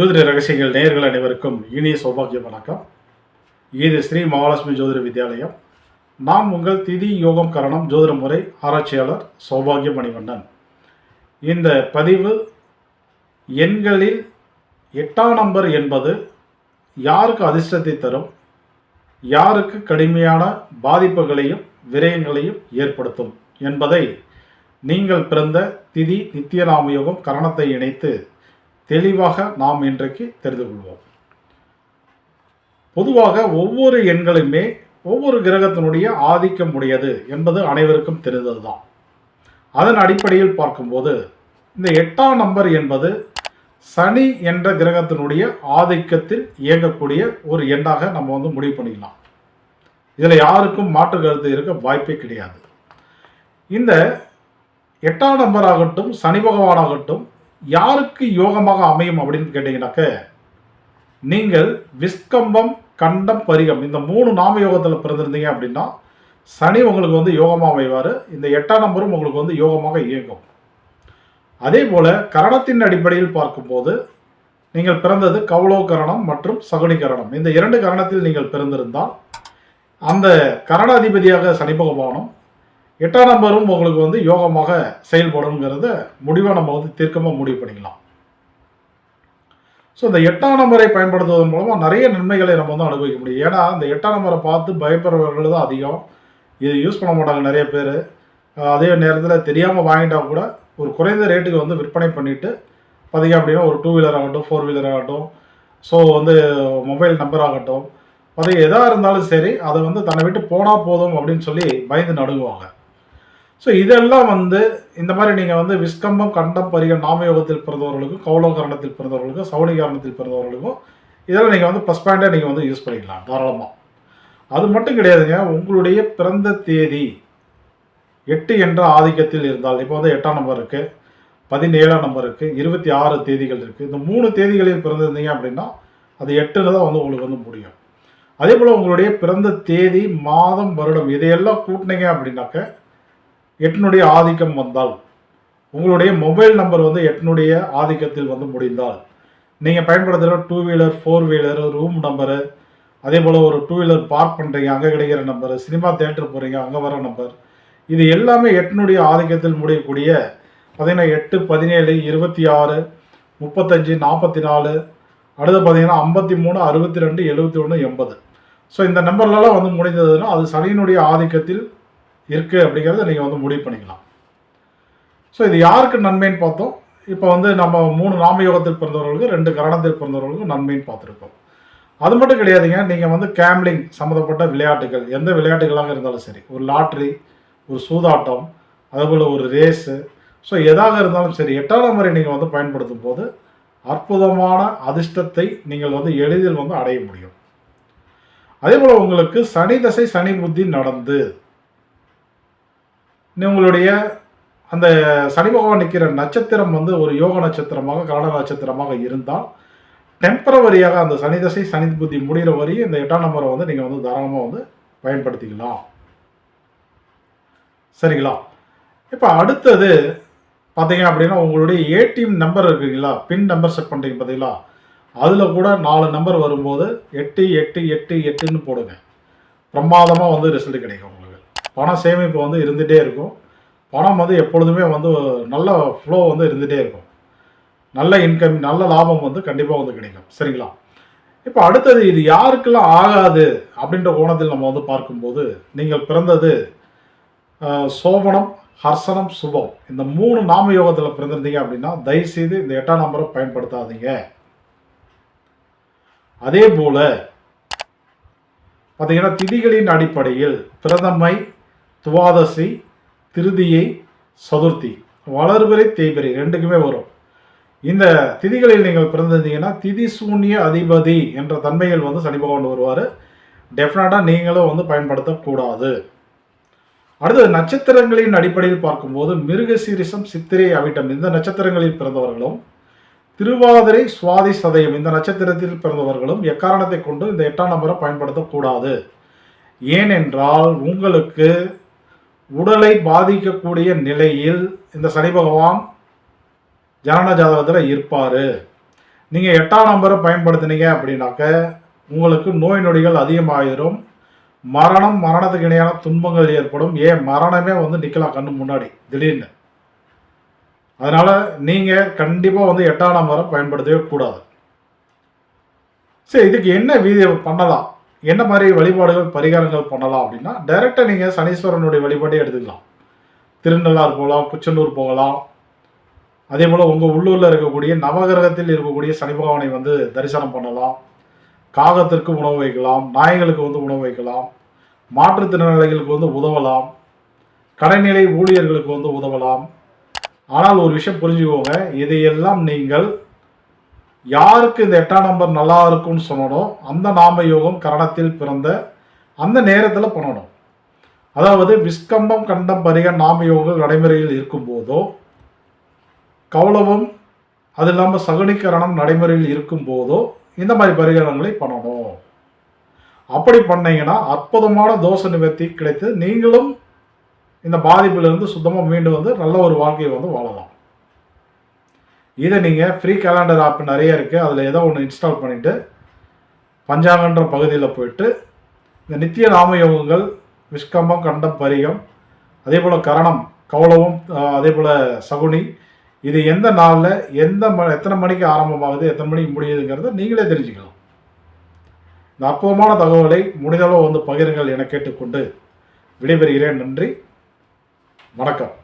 ஜோதிட ரகசியங்கள் நேயர்கள் அனைவருக்கும் இனிய சௌபாகிய வணக்கம். இது ஸ்ரீ மகாலட்சுமி ஜோதிட வித்யாலயம். நான் உங்கள் திதி யோகம் கரணம் ஜோதிட முறை ஆராய்ச்சியாளர் சௌபாகிய மணிவண்ணன். இந்த பதிவு எண்களில் எட்டாம் நம்பர் என்பது யாருக்கு அதிர்ஷ்டத்தை தரும்? யாருக்கு கடுமையான பாதிப்புகளையும் விரயங்களையும் ஏற்படுத்தும்? என்பதை நீங்கள் பிறந்த திதி நித்தியநாம யோகம் கரணத்தை இணைத்து தெளிவாக நாம் இன்றைக்கு தெரிந்து கொள்வோம் பொதுவாக ஒவ்வொரு எண்களுமே ஒவ்வொரு கிரகத்தினுடைய ஆதிக்கம் உடையது என்பது அனைவருக்கும் தெரிந்தது தான் அதன் அடிப்படையில் பார்க்கும்போது இந்த எட்டாம் நம்பர் என்பது சனி என்ற கிரகத்தினுடைய ஆதிக்கத்தில் இயங்கக்கூடிய ஒரு எண்ணாக நம்ம வந்து முடிவு பண்ணிக்கலாம். இதில் யாருக்கும் மாற்று கருத்து இருக்க வாய்ப்பே கிடையாது. இந்த எட்டாம் நம்பர் ஆகட்டும் சனி பகவானாகட்டும் யாருக்கு யோகமாக அமையும் அப்படின்னு கேட்டிங்கனாக்க நீங்கள் விஸ்கம்பம் கண்டம் பரிகம் இந்த மூணு நாம யோகத்தில் பிறந்திருந்தீங்க அப்படின்னா சனி உங்களுக்கு வந்து யோகமாக அமைவார் இந்த எட்டாம் நம்பரும் உங்களுக்கு வந்து யோகமாக இயங்கும். அதே போல் கரணத்தின் அடிப்படையில் பார்க்கும்போது நீங்கள் பிறந்தது கௌளவ கரணம் மற்றும் சகுனி கரணம் இந்த இரண்டு கரணத்தில் நீங்கள் பிறந்திருந்தால் அந்த கரணாதிபதியாக சனி பகவானும் எட்டாம் நம்பரும் உங்களுக்கு வந்து யோகமாக செயல்படுங்கிறத முடிவாக நம்ம வந்து தீர்க்கமாக முடிவு பண்ணிக்கலாம். ஸோ இந்த எட்டாம் நம்பரை பயன்படுத்துவதன் மூலமாக நிறைய நன்மைகளை நம்ம வந்து அனுபவிக்க முடியும். ஏன்னா இந்த எட்டாம் நம்பரை பார்த்து பயப்படுறவர்கள் தான் அதிகம். இது யூஸ் பண்ண மாட்டாங்க நிறைய பேர். அதே நேரத்தில் தெரியாமல் வாங்கிட்டா கூட ஒரு குறைந்த ரேட்டுக்கு வந்து விற்பனை பண்ணிவிட்டு பார்த்தீங்க அப்படின்னா ஒரு டூ வீலர் ஆகட்டும் ஃபோர் வீலர் ஆகட்டும் ஸோ வந்து மொபைல் நம்பர் ஆகட்டும் அது எதாக இருந்தாலும் சரி அதை வந்து தன்னை விட்டு போனால் போதும் அப்படின்னு சொல்லி பயந்து நடுங்குவாங்க. ஸோ இதெல்லாம் வந்து இந்த மாதிரி நீங்கள் வந்து விஸ்கம்பம் கண்டம் பரிக நாமயோகத்தில் பிறந்தவர்களுக்கும் கௌலோகரணத்தில் பிறந்தவர்களுக்கும் சவுனிகரணத்தில் பிறந்தவர்களுக்கும் இதெல்லாம் நீங்கள் வந்து ப்ளஸ் பாயிண்டாக நீங்கள் வந்து யூஸ் பண்ணிக்கலாம் தாராளமாக அது மட்டும் கிடையாதுங்க உங்களுடைய பிறந்த தேதி எட்டு என்ற ஆதிக்கத்தில் இருந்தால் இப்போ வந்து எட்டாம் நம்பர் இருக்குது பதினேழாம் நம்பர் இருக்குது இருபத்தி ஆறு தேதிகள் இருக்குது இந்த மூணு தேதிகளில் பிறந்திருந்தீங்க அப்படின்னா அது எட்டில் தான் வந்து உங்களுக்கு வந்து முடியும். அதே போல் உங்களுடைய பிறந்த தேதி மாதம் வருடம் இதையெல்லாம் கூட்டினீங்க அப்படின்னாக்க எட்டினுடைய ஆதிக்கம் வந்தால் உங்களுடைய மொபைல் நம்பர் வந்து எட்டினுடைய ஆதிக்கத்தில் வந்து முடிந்தால் நீங்கள் பயன்படுத்துகிற two wheeler four wheeler room number அதே போல் ஒரு டூ வீலர் பார்க் பண்ணுறீங்க அங்கே கிடைக்கிற நம்பர் சினிமா தேட்டர் போகிறீங்க அங்கே வர நம்பர் இது எல்லாமே எட்டினுடைய ஆதிக்கத்தில் முடியக்கூடிய பார்த்தீங்கன்னா எட்டு பதினேழு இருபத்தி ஆறு முப்பத்தஞ்சு நாற்பத்தி நாலு அடுத்து பார்த்தீங்கன்னா ஐம்பத்தி மூணு அறுபத்தி ரெண்டு எழுபத்தி ஒன்று எண்பது. ஸோ இந்த நம்பர்லலாம் வந்து முடிந்ததுன்னா அது சனியினுடைய ஆதிக்கத்தில் இருக்குது அப்படிங்கிறத நீங்கள் வந்து முடிவு பண்ணிக்கலாம். ஸோ இது யாருக்கு நன்மைன்னு பார்த்தோம்? இப்போ வந்து நம்ம மூணு நாமயோகத்தில் பிறந்தவர்களுக்கு ரெண்டு கரணத்தில் பிறந்தவர்களுக்கும் நன்மைன்னு பார்த்துருக்கோம். அது மட்டும் கிடையாதுங்க நீங்கள் வந்து கேம்லிங் சம்மந்தப்பட்ட விளையாட்டுகள் எந்த விளையாட்டுகளாக இருந்தாலும் சரி ஒரு லாட்ரி ஒரு சூதாட்டம் அதுபோல் ஒரு ரேஸு ஸோ எதாக இருந்தாலும் சரி எட்டாம் முறை நீங்கள் வந்து பயன்படுத்தும் போது அற்புதமான அதிர்ஷ்டத்தை நீங்கள் வந்து எளிதில் வந்து அடைய முடியும். அதே போல் உங்களுக்கு சனி தசை சனி புத்தி நடந்து உங்களுடைய அந்த சனி பகவான் நிற்கிற நட்சத்திரம் வந்து ஒரு யோக நட்சத்திரமாக கரண நட்சத்திரமாக இருந்தால் டெம்பரவரியாக அந்த சனி தசை சனி புத்தி முடிகிற வரையும் இந்த எட்டாம் நம்பரை வந்து நீங்கள் வந்து தாராளமாக வந்து பயன்படுத்திக்கலாம். சரிங்களா? இப்போ அடுத்தது பார்த்தீங்க அப்படின்னா உங்களுடைய ஏடிஎம் நம்பர் இருக்குங்களா? பின் நம்பர் செட் பண்ணுறீங்க பார்த்தீங்களா அதில் கூட நாலு நம்பர் வரும்போது எட்டு எட்டு எட்டு எட்டுன்னு போடுங்க. பிரமாதமாக வந்து ரிசல்ட் கிடைக்கும். பண சேமிப்பு வந்து இருந்துகிட்டே இருக்கும். பணம் வந்து எப்பொழுதுமே வந்து நல்ல ஃப்ளோ வந்து இருந்துகிட்டே இருக்கும். நல்ல இன்கம் நல்ல லாபம் வந்து கண்டிப்பாக வந்து கிடைக்கும். சரிங்களா? இப்போ அடுத்தது இது யாருக்கெல்லாம் ஆகாது அப்படின்ற கோணத்தில் நம்ம வந்து பார்க்கும்போது நீங்கள் பிறந்தது சோபனம் ஹர்சனம் சுபம். இந்த மூணு நாம யோகத்தில் பிறந்திருந்தீங்க அப்படின்னா தயவுசெய்து இந்த எட்டாம் நம்பரை பயன்படுத்தாதீங்க. அதே போல் பார்த்தீங்கன்னா திதிகளின் அடிப்படையில் பிரதமை துவாதசி திருதியை சதுர்த்தி. வளர்பிறை தேய்பிறை ரெண்டுக்குமே வரும். இந்த திதிகளில் நீங்கள் பிறந்திருந்தீங்கன்னா திதி சூன்ய அதிபதி என்ற தன்மைகள் வந்து சனி பகவான் வருவார். டெஃபினட்டாக நீங்களும் வந்து பயன்படுத்தக்கூடாது. அடுத்தது நட்சத்திரங்களின் அடிப்படையில் பார்க்கும்போது மிருகசீரிசம் சித்திரை அவிட்டம் இந்த நட்சத்திரங்களில் பிறந்தவர்களும் திருவாதிரை சுவாதி சதயம் இந்த நட்சத்திரத்தில் பிறந்தவர்களும் எக்காரணத்தை கொண்டு இந்த எட்டாம் நம்பரை பயன்படுத்தக்கூடாது. ஏனென்றால் உங்களுக்கு உடலை பாதிக்கக்கூடிய நிலையில் இந்த சனி பகவான் ஜனன ஜாதகத்தில் இருப்பார். நீங்கள் எட்டாம் நம்பரை பயன்படுத்தினீங்க அப்படின்னாக்க உங்களுக்கு நோய் நொடிகள் அதிகமாகிடும் மரணம் மரணத்துக்கு இணையான துன்பங்கள் ஏற்படும். ஏன்? மரணமே வந்து நிற்கலாம் கண்ணு முன்னாடி திடீர்னு. அதனால் நீங்கள் கண்டிப்பாக வந்து எட்டாம் நம்பரை பயன்படுத்தவே கூடாது. சரி இதுக்கு என்ன வீதி பண்ணலாம்? என்ன மாதிரி வழிபாடுகள் பரிகாரங்கள் பண்ணலாம் அப்படின்னா டைரெக்டாக நீங்கள் சனீஸ்வரனுடைய வழிபாட்டே எடுத்துக்கலாம். திருநள்ளாறு போகலாம் குச்சனூர் போகலாம். அதே போல் உங்கள் உள்ளூரில் இருக்கக்கூடிய நவகிரகத்தில் இருக்கக்கூடிய சனி பகவானை வந்து தரிசனம் பண்ணலாம். காகத்திற்கு உணவு வைக்கலாம் நாய்களுக்கு வந்து உணவு வைக்கலாம். மாற்றுத்திறனாளிகளுக்கு வந்து உதவலாம். கடைநிலை ஊழியர்களுக்கு வந்து உதவலாம். ஆனால் ஒரு விஷயம் புரிஞ்சுக்கோங்க இதையெல்லாம் நீங்கள் யாருக்கு இந்த எட்டாம் நம்பர் நல்லா இருக்கும்னு சொன்னனோ அந்த நாம யோகம் கரணத்தில் பிறந்த அந்த நேரத்தில் பண்ணணும். அதாவது விஸ்கம்பம் கண்டம் பரிக நாம யோகங்கள் நடைமுறையில் இருக்கும்போதோ கௌளவம் அது இல்லாமல் சகுனிக்கரணம் நடைமுறையில் இருக்கும்போதோ இந்த மாதிரி பரிகாரங்களை பண்ணணும். அப்படி பண்ணீங்கன்னா அற்புதமான தோஷ நிவர்த்தி கிடைத்து நீங்களும் இந்த பாதிப்பிலிருந்து சுத்தமாக மீண்டு வந்து நல்ல ஒரு வாழ்க்கையை வந்து வாழலாம். இதை நீங்கள் ஃப்ரீ கேலண்டர் ஆப் நிறைய இருக்குது அதில் ஏதோ ஒன்று இன்ஸ்டால் பண்ணிவிட்டு பஞ்சாங்கன்ற பகுதியில் போயிட்டு இந்த நித்திய நாம யோகங்கள் விஷ்கம்பம் கண்டம் பரிகம் அதே போல் கரணம் கௌளவம் அதே போல் சகுனி இது எந்த நாளில் எந்த ம எத்தனை மணிக்கு ஆரம்பமாகுது எத்தனை மணிக்கு முடியுதுங்கிறத நீங்களே தெரிஞ்சுக்கலாம். இந்த அற்புதமான தகவலை முடிந்தளவு வந்து பகிருங்கள் என கேட்டுக்கொண்டு விடைபெறுகிறேன். நன்றி. வணக்கம்.